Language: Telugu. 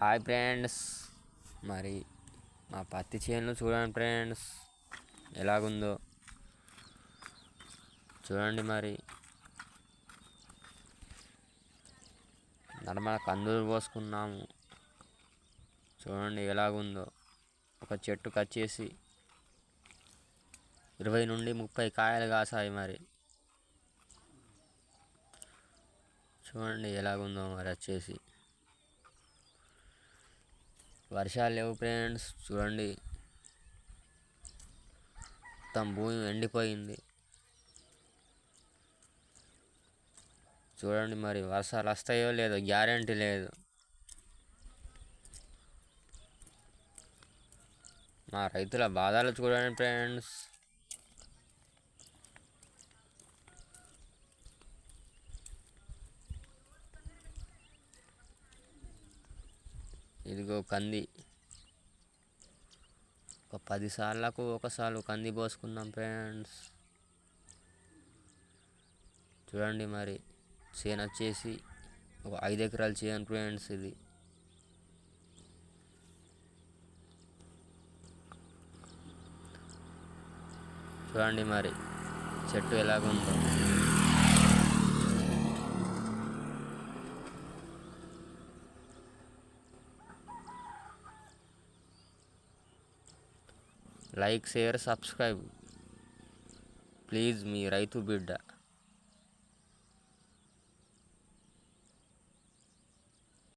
Hi friends. మరి మా పత్తి చేను చూడండి ఫ్రెండ్స్. ఎలాగుందో. చూడండి మరి. నడమల కందులు పోసుకున్నాము. చూడండి ఎలాగుందో. ఒక చెట్టు కచ్చేసి ఇరవై నుండి ముప్పై కాయలు కాసాయి మరి. చూడండి ఎలాగుందో మరి వచ్చేసి. వర్షాలు లేవు ఫ్రెండ్స్. చూడండి. మొత్తం భూమి ఎండిపోయింది. చూడండి మరి వర్షాలు వస్తాయో లేదో గ్యారంటీ లేదు. మా రైతుల బాధలు చూడండి ఫ్రెండ్స్. ఇదిగో కంది. ఒక పది సార్లకు ఒకసారి కంది పోసుకున్నాం ఫ్రెండ్స్. చూడండి మరి చేను వచ్చేసి ఒక ఐదు ఎకరాలు చేయను ఫ్రెండ్స్ ఇది. చూడండి మరి చెట్టు ఎలాగుందో. Like share subscribe. ప్లీజ్ మీ రైతు బిడ్డ.